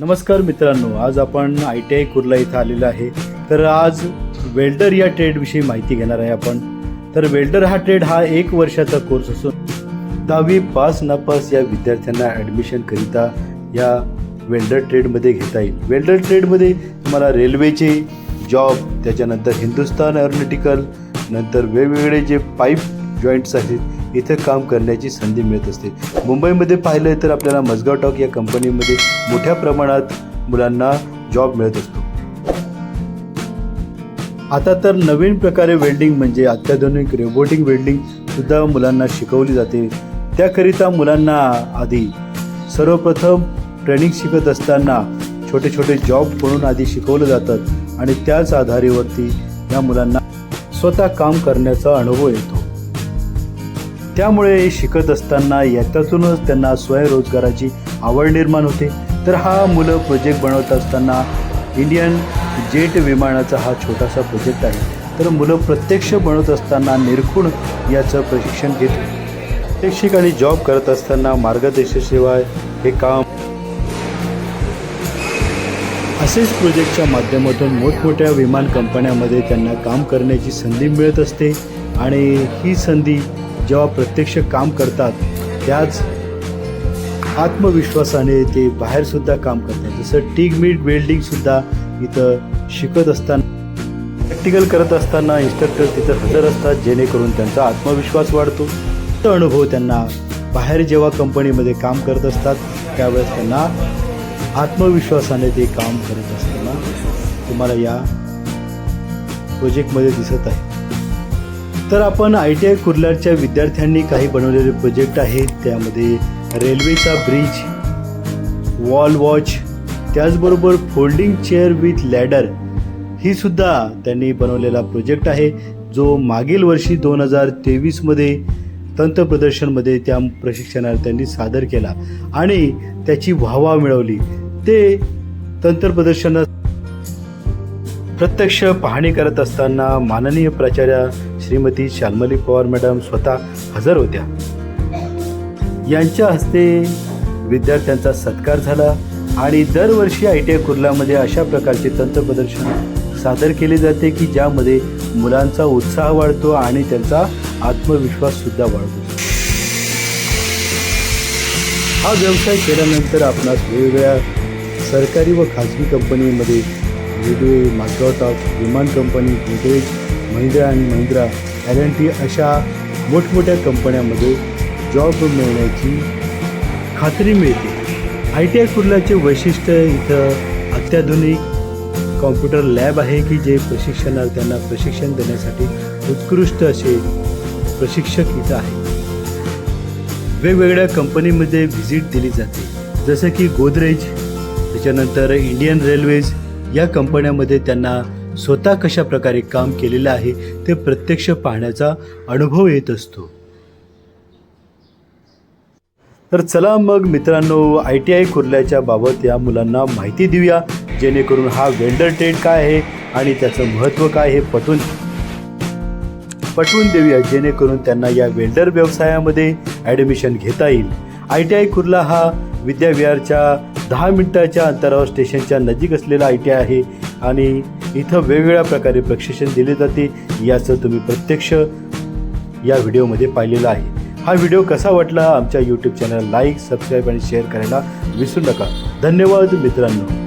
नमस्कार मित्रांनो आज आपण आय टी आय कुर्ला इथं आलेलो आहे. तर आज वेल्डर या ट्रेडविषयी माहिती घेणार आहे आपण. तर वेल्डर हा ट्रेड हा एक वर्षाचा कोर्स असून दहावी पास नापास या विद्यार्थ्यांना ॲडमिशनकरिता या वेल्डर ट्रेडमध्ये घेता येईल. वेल्डर ट्रेडमध्ये तुम्हाला रेल्वेचे जॉब त्याच्यानंतर हिंदुस्तान एरोनॉटिकल नंतर वेगवेगळे जे पाईप जॉईंट्स आहेत इथं काम करण्याची संधी मिळत असते. मुंबईमध्ये पाहिलं तर आपल्याला मजगाव टॉक या कंपनीमध्ये मोठ्या प्रमाणात मुलांना जॉब मिळत असतो. आता तर नवीन प्रकारे वेल्डिंग म्हणजे अत्याधुनिक रोबोटिक वेल्डिंग सुद्धा मुलांना शिकवली जाते. त्याकरिता मुलांना आधी सर्वप्रथम ट्रेनिंग शिकत असताना छोटे छोटे जॉब म्हणून आधी शिकवलं जातात आणि त्याच आधारेवरती या मुलांना स्वतः काम करण्याचा अनुभव येतो. त्यामुळे शिकत असताना याच्यातूनच त्यांना स्वयंरोजगाराची आवड निर्माण होते. तर हा मुलं प्रोजेक्ट बनवत असताना इंडियन जेट विमानाचा हा छोटासा प्रोजेक्ट आहे. तर मुलं प्रत्यक्ष बनवत असताना निरखून याचं प्रशिक्षण घेत. प्रात्यक्षिक आणि जॉब करत असताना मार्गदर्शनाशिवाय हे काम असेच प्रोजेक्टच्या माध्यमातून मोठमोठ्या विमान कंपन्यामध्ये त्यांना काम करण्याची संधी मिळत असते आणि ही संधी जेव्हा प्रत्यक्ष काम करतात त्याच आत्मविश्वासाने ते बाहेरसुद्धा काम करतात. जसं टीग मीट वेल्डिंगसुद्धा इथं शिकत असताना प्रॅक्टिकल करत असताना इन्स्ट्रक्टर तिथं हजर असतात जेणेकरून त्यांचा आत्मविश्वास वाढतो. तो अनुभव त्यांना बाहेर जेव्हा कंपनीमध्ये काम करत असतात त्यावेळेस त्यांना आत्मविश्वासाने ते काम करत असताना तुम्हाला या प्रोजेक्टमध्ये दिसत आहे. तर आपण आय टी आय कुर्ल्याच्या विद्यार्थ्यांनी काही बनवलेले प्रोजेक्ट आहेत. त्यामध्ये रेल्वेचा ब्रिज वॉल वॉच त्याचबरोबर फोल्डिंग चेअर विथ लॅडर ही सुद्धा त्यांनी बनवलेला प्रोजेक्ट आहे जो मागील वर्षी दोन हजार तेवीसमध्ये तंत्र प्रदर्शनमध्ये त्या प्रशिक्षणार्थ्यांनी सादर केला आणि त्याची वाहवा मिळवली. ते तंत्रप्रदर्शनात प्रत्यक्ष पाहणी करत असताना माननीय प्राचार्या श्रीमती शाल्मली पवार मॅडम स्वतः हजर होत्या. यांच्या हस्ते विद्यार्थ्यांचा सत्कार झाला आणि दरवर्षी आय टी आय कुर्लामध्ये अशा प्रकारचे तंत्र प्रदर्शन सादर केले जाते की ज्यामध्ये मुलांचा उत्साह वाढतो आणि त्यांचा आत्मविश्वास सुद्धा वाढतो. हा व्यवसाय केल्यानंतर आपणास वेगवेगळ्या सरकारी व खाजगी कंपनीमध्ये रेल्वे माजगाव विमान कंपनी गोदरेज महिंद्रा आणि महिंद्रा एल एन टी अशा मोठमोठ्या कंपन्यामध्ये जॉब मिळण्याची खात्री मिळते. आय टी आय कुर्लाचे वैशिष्ट्य इथं अत्याधुनिक कॉम्प्युटर लॅब आहे की जे प्रशिक्षणार्थ्यांना प्रशिक्षण देण्यासाठी उत्कृष्ट असे प्रशिक्षक इथं आहे वेगवेगळ्या कंपनीमध्ये व्हिजिट दिली जाते. जसं की गोदरेज त्याच्यानंतर इंडियन रेल्वेज या कंपन्यामध्ये त्यांना स्वतः कशा प्रकारे काम केलेलं आहे ते प्रत्यक्ष पाहण्याचा अनुभव येत असतो. तर चला मग मित्रांनो आय टी आय कुर्ल्याच्या बाबत या मुलांना माहिती देऊया जेणेकरून हा वेल्डर ट्रेड काय आहे आणि त्याचं महत्त्व काय हे पटवून पटवून देऊया जेणेकरून त्यांना या वेल्डर व्यवसायामध्ये ॲडमिशन घेता येईल. आय टी आय कुर्ला हा विद्याविहारच्या दहा मिनिटाच्या अंतरावर स्टेशनच्या नजीक असलेला आय टी आय आहे आणि इथं वेगवेगळ्या प्रकारे प्रशिक्षण दिले जाते याचं तुम्ही प्रत्यक्ष या व्हिडिओमध्ये पाहिलेलं आहे. हा व्हिडिओ कसा वाटला आमच्या यूट्यूब चॅनल लाईक सबस्क्राईब आणि शेअर करायला विसरू नका. धन्यवाद मित्रांनो.